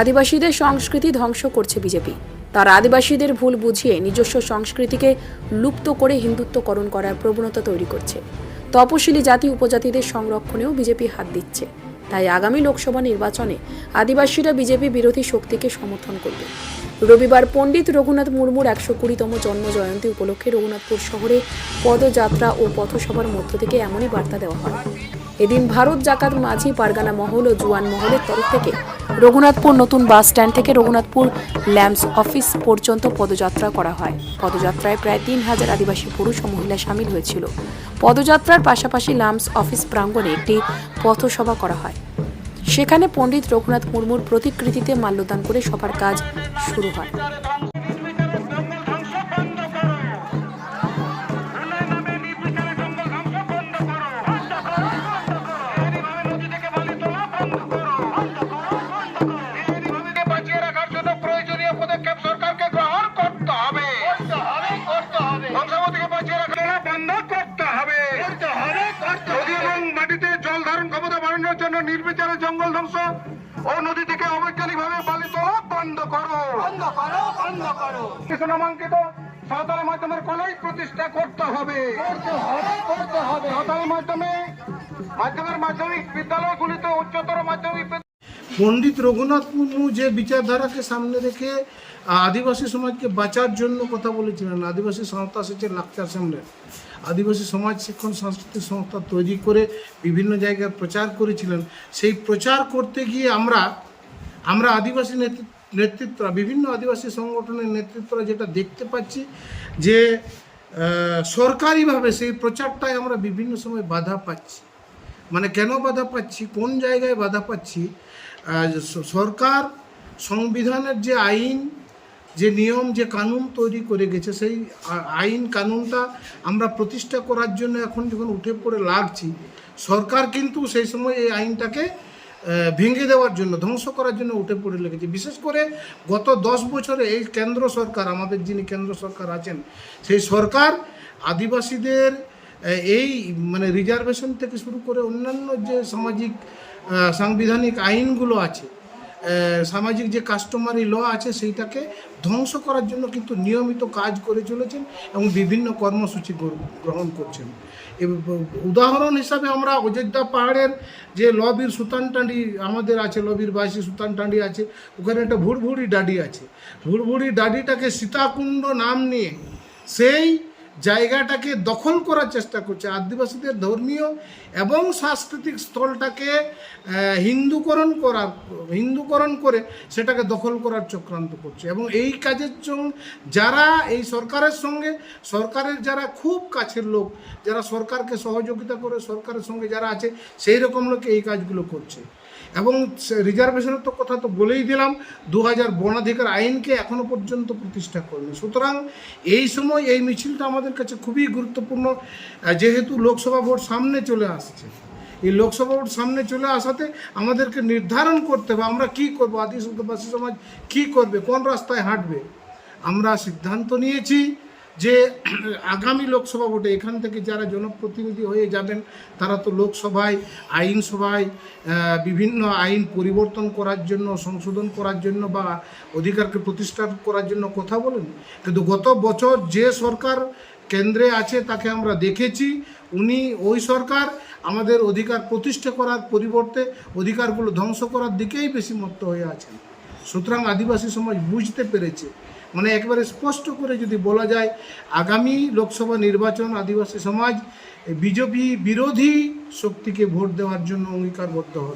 আদিবাসীদের সংস্কৃতি ধ্বংস করছে বিজেপি। তারা আদিবাসীদের ভুল বুঝিয়ে নিজস্ব সংস্কৃতিকে লুপ্ত করে হিন্দুত্বকরণ করার প্রবণতা তৈরি করছে। তপশিলি জাতি উপজাতিদের সংরক্ষণেও বিজেপি হাত দিচ্ছে। তাই আগামী লোকসভা নির্বাচনে আদিবাসীরা বিজেপি বিরোধী শক্তিকে সমর্থন করবে। রবিবার পণ্ডিত রঘুনাথ মুর্মুর একশো কুড়িতম জন্ম জয়ন্তী উপলক্ষে রঘুনাথপুর শহরে পদযাত্রা ও পথসভার মধ্য থেকে এমনই বার্তা দেওয়া হয়। এদিন ভারত জাকাত মাঝি পারগানা মহল ও জুয়ান মহলের তরফ থেকে রঘুনাথপুর নতুন বাস স্ট্যান্ড থেকে রঘুনাথপুর ল্যাম্পস অফিস পর্যন্ত পদযাত্রা করা হয়। পদযাত্রায় প্রায় তিন হাজার আদিবাসী পুরুষ ও মহিলা সামিল হয়েছিল। পদযাত্রার পাশাপাশি ল্যাম্পস অফিস প্রাঙ্গণে একটি পথসভা করা হয়। সেখানে পণ্ডিত রঘুনাথ মুর্মুর প্রতিকৃতিতে মাল্যদান করে সবার কাজ শুরু হয়। পদক্ষেপ সরকারকে গ্রহণ করতে হবে। ধ্বংসাবতীকে বাঁচিয়ে রাখা বন্ধ করতে হবে। নদী এবং মাটিতে জল ধারণ ক্ষমতা বাড়ানোর জন্য নির্বিচারে জঙ্গল ধ্বংস ও নদী থেকে অবৈজ্ঞানিক ভাবে বালি তোলা বন্ধ করো। বন্ধ করো বন্ধ করো। কিছু নামাঙ্কিত সাঁওতালি মাধ্যমের কলেজ প্রতিষ্ঠা করতে হবে। সাঁওতালি মাধ্যমে মাধ্যমের মাধ্যমিক বিদ্যালয়গুলিতে উচ্চতর মাধ্যমিক পণ্ডিত রঘুনাথ মুর্মু যে বিচারধারাকে সামনে রেখে আদিবাসী সমাজকে বাঁচার জন্য কথা বলেছিলেন, আদিবাসী সংস্থা সেচের লাকচার সামনে। আদিবাসী সমাজ শিক্ষণ সাংস্কৃতিক সংস্থা তৈরি করে বিভিন্ন জায়গায় প্রচার করেছিলেন। সেই প্রচার করতে গিয়ে আমরা আমরা আদিবাসী নেতৃত্ব বিভিন্ন আদিবাসী সংগঠনের নেতৃত্বরা যেটা দেখতে পাচ্ছি যে সরকারিভাবে সেই প্রচারটায় আমরা বিভিন্ন সময় বাধা পাচ্ছি। মানে কেন বাধা পাচ্ছি? কোন জায়গায় বাধা পাচ্ছি? সরকার সংবিধানের যে আইন, যে নিয়ম, যে কানুন তৈরি করে গেছে, সেই আইন কানুনটা আমরা প্রতিষ্ঠা করার জন্য এখন যখন উঠে পড়ে লাগছি, সরকার কিন্তু সেই সময় এই আইনটাকে ভেঙে দেওয়ার জন্য, ধ্বংস করার জন্য উঠে পড়ে লেগেছে। বিশেষ করে গত দশ বছরে এই কেন্দ্র সরকার, আমাদের যিনি কেন্দ্র সরকার আছেন, সেই সরকার আদিবাসীদের এই মানে রিজার্ভেশন থেকে শুরু করে অন্যান্য যে সামাজিক সাংবিধানিক আইনগুলো আছে সামাজিক যে কাস্টমারি ল আছে সেইটাকে ধ্বংস করার জন্য কিন্তু নিয়মিত কাজ করে চলেছেন এবং বিভিন্ন কর্মসূচি গ্রহণ করছেন। উদাহরণ হিসাবে আমরা অযোধ্যা পাহাড়ের যে লবির সুতানটাঁডি আমাদের আছে, লবির বাসী সুতানটাঁডি আছে, ওখানে একটা ভুড়ভুড়ি ডাডি আছে। ভুড়ভুড়ি ডাডিটাকে সীতাকুণ্ড নাম নিয়ে সেই জায়গাটাকে দখল করার চেষ্টা করছে। আদিবাসীদের ধর্মীয় এবং সাংস্কৃতিক স্থলটাকে হিন্দুকরণ করার, হিন্দুকরণ করে সেটাকে দখল করার চক্রান্ত করছে। এবং এই কাজের জন্য যারা এই সরকারের সঙ্গে, সরকারের যারা খুব কাছের লোক, যারা সরকারকে সহযোগিতা করে, সরকারের সঙ্গে যারা আছে, সেই রকম লোক এই কাজগুলো করছে। এবং রিজার্ভেশনের তো কথা তো বলেই দিলাম দু হাজার বনাধিকার আইনকে এখনও পর্যন্ত প্রতিষ্ঠা করেনি। সুতরাং এই সময় এই মিছিলটা আমাদের কাছে খুবই গুরুত্বপূর্ণ যেহেতু লোকসভা ভোট সামনে চলে আসছে। এই লোকসভা ভোট সামনে চলে আসাতে আমাদেরকে নির্ধারণ করতে হবে, আমরা কি করব? আদিবাসী সমাজ কি করবে? কোন রাস্তায় হাঁটবে? আমরা সিদ্ধান্ত নিয়েছি যে আগামী লোকসভা ভোটে এখান থেকে যারা জনপ্রতিনিধি হয়ে যাবেন, তারা তো লোকসভায়, আইনসভায় বিভিন্ন আইন পরিবর্তন করার জন্য, সংশোধন করার জন্য বা অধিকারকে প্রতিষ্ঠা করার জন্য কথা বলেন কিন্তু গত বছর যে সরকার কেন্দ্রে আছে তাকে আমরা দেখেছি, উনি ওই সরকার আমাদের অধিকার প্রতিষ্ঠা করার পরিবর্তে অধিকারগুলো ধ্বংস করার দিকেই বেশি মত্ত হয়ে আছেন। সুতরাং আদিবাসী সমাজ বুঝতে পেরেছে মানে একবারে স্পষ্ট করে যদি বলা যায়, আগামী লোকসভা নির্বাচন, আদিবাসী সমাজ, বিজেপি বিরোধী শক্তিকে ভোট দেওয়ার জন্য অঙ্গীকারবদ্ধ হবে।